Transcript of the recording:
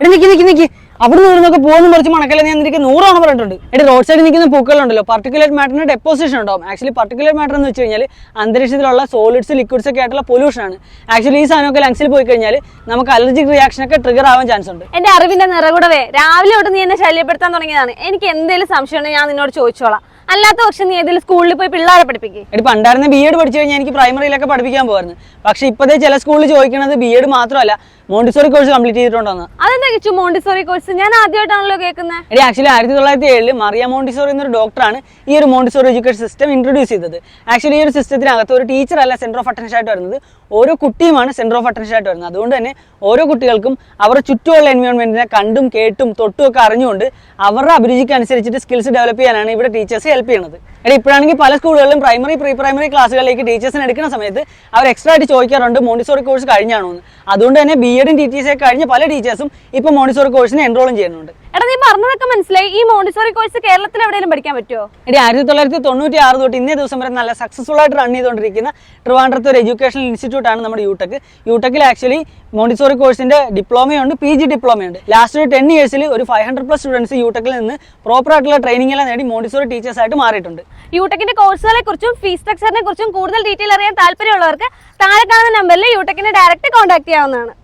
എടി നിക്ക് നിക്ക് നിക്ക്. അവിടെ നിന്ന് നിന്നൊക്കെ പോകുന്ന മറിച്ച് മണക്കല്ല ഞാൻ നിനക്ക് നൂറാണ് പറഞ്ഞിട്ടുണ്ട്. എടി റോഡ് സൈഡിൽ നിൽക്കുന്ന പൂക്കളുണ്ടല്ലോ. പർട്ടിക്കുലർ മാറ്ററിന് ഡെപ്പോസിഷൻ ഉണ്ടാവും ആക്ച്വലി പർട്ടിക്കുലർ മാറ്റർ എന്ന് വെച്ച് കഴിഞ്ഞാൽ അന്തരീക്ഷത്തിലുള്ള സോളിഡ്സ് ലിക്വിഡ്സ് ഒക്കെ ആയിട്ടുള്ള പൊല്യൂഷൻ ആണ്. ആക്ച്വലി ഈ സാധനമൊക്കെ ലങ്സിൽ പോയി കഴിഞ്ഞാൽ നമുക്ക് അലർജിക് റിയാക്ഷൻ ഒക്കെ ട്രിഗർ ആവാൻ ചാൻസ് ഉണ്ട്. എന്റെ അറിവിന്റെ നിറകുടവേ രാവിലെ തൊട്ട് നീ എന്നെ ശല്യപ്പെടുത്താൻ തുടങ്ങിയതാണ്. എനിക്ക് എന്തെങ്കിലും സംശയം ഞാൻ നിന്നോട് ചോദിച്ചോളാം. അല്ലാത്ത പക്ഷെ നീ ഏതെങ്കിലും സ്കൂളിൽ പോയി പിള്ളേരെ പഠിപ്പിക്കും. എടി പണ്ടായിരുന്ന ബി എഡ് പഠിച്ചു കഴിഞ്ഞാൽ എനിക്ക് പ്രൈമറിയിലൊക്കെ പഠിപ്പിക്കാൻ പോകുന്നത് പക്ഷെ ഇപ്പോഴത്തെ ചില സ്കൂളിൽ ചോദിക്കുന്നത് ബി എഡ് മാത്രമല്ല. മോണ്ടിസോറി കോഴ്സ് കംപ്ലീറ്റ് ചെയ്തിട്ടുണ്ടോന്ന്. അതെന്താ കിച്ചു മോണ്ടിസോറി കോഴ്സ് ഞാൻ ആദ്യമായിട്ടാണല്ലോ കേൾക്കുന്നത് എടി ആക്ച്വലി ആയിരത്തി തൊള്ളായിരത്തി ഏഴിൽ മറിയ മോണ്ടിസോറി എന്നൊരു ഡോക്ടറാണ് ഈ ഒരു മോണ്ടിസോറി എഡ്യൂക്കേഷൻ സിസ്റ്റം ഇൻട്രൊഡ്യൂസ് ചെയ്തത്. ആക്ച്വലി ഈ ഒരു സിസ്റ്റത്തിനകത്ത് ഒരു ടീച്ചർ അല്ല സെന്റർ ഓഫ് അറ്റൻഷൻ ആയിട്ട് വരുന്നത്. ഓരോ കുട്ടിയുമാണ് സെന്റർ ഓഫ് അറ്റൻഷൻ ആയിട്ട് വരുന്നത്. അതുകൊണ്ട് തന്നെ ഓരോ കുട്ടികൾക്കും അവരുടെ ചുറ്റുമുള്ള എൻവയോൺമെന്റിനെ കണ്ടും കേട്ടും തൊട്ടും ഒക്കെ അറിഞ്ഞുകൊണ്ട് അവരുടെ അഭിരുചിക്ക് അനുസരിച്ചിട്ട് സ്കിൽസ് ഡെവലപ്പ് ചെയ്യാനാണ് ഇവിടെ ടീച്ചേഴ്സ് ഹെൽപ്പ് ചെയ്യുന്നത് എടി ഇപ്പോഴാണെങ്കിൽ പല സ്കൂളുകളിലും പ്രൈമറി പ്രീ പ്രൈമറി ക്ലാസ്സുകളിലേക്ക് ടീച്ചേഴ്സിന് എടുക്കുന്ന സമയത്ത് അവർ എക്സ്ട്രാ ആയിട്ട് ചോദിക്കാറുണ്ട് മോണിസോറി കോഴ്സ് കഴിഞ്ഞാണോ എന്ന് അതുകൊണ്ട് തന്നെ ബി എഡും ടി ടി സി കഴിഞ്ഞ പല ടീച്ചേഴ്സും ഇപ്പോൾ മോണ്ടിസോറി കോഴ്സിന് എൻറോളും ചെയ്യുന്നുണ്ട്. എടാ നീ പറഞ്ഞതൊക്കെ മനസ്സിലായി. ഈ മോണ്ടിസോറി കോഴ്സ് കേരളത്തിൽ എവിടെയെങ്കിലും പഠിക്കാൻ പറ്റുമോ എടി ആയിരത്തി തൊള്ളായിരത്തി തൊണ്ണൂറ്റി ആറ് തൊട്ട് ഇന്നേ ദിവസം വരെ നല്ല സക്സസ്ഫുൾ ആയിട്ട് റൺ ചെയ്തുകൊണ്ടിരിക്കുന്ന ട്രിവാൻഡ്രത്ത് ഒരു എഡ്യൂക്കേഷണൽ ഇൻസ്റ്റിറ്റ്യൂട്ട് ആണ് നമ്മുടെ യൂടെക് യൂടെക്കിൽ ആക്ച്വലി മോണ്ടിസോറി കോഴ്സിന്റെ ഡിപ്ലോമയുണ്ട് പി ജി ഡിപ്ലോമയുണ്ട് ലാസ്റ്റ് ഒരു ടെൻ ഇയേഴ്സിൽ ഒരു ഫൈവ് ഹൺഡ്രഡ് പ്ലസ് സ്റ്റുഡൻസ് യൂടെക്കിൽ നിന്ന് പ്രോപ്പർ ആയിട്ടുള്ള ട്രെയിനിങ് എല്ലാം നേടി മോണ്ടിസോറി ടീച്ചേഴ്സ് ആയിട്ട് മാറിയിട്ടുണ്ട്. യൂടെക്കിന്റെ കോഴ്സുകളെ കുറിച്ചും ഫീസ് സ്ട്രക്ചറിനെ കുറിച്ചും കൂടുതൽ ഡീറ്റെയിൽ അറിയാൻ താല്പര്യമുള്ളവർക്ക് താഴെ കാണുന്ന നമ്പറിൽ യൂടെക്കിനെ ഡയറക്റ്റ് കോൺടാക്ട് ചെയ്യാവുന്നതാണ്.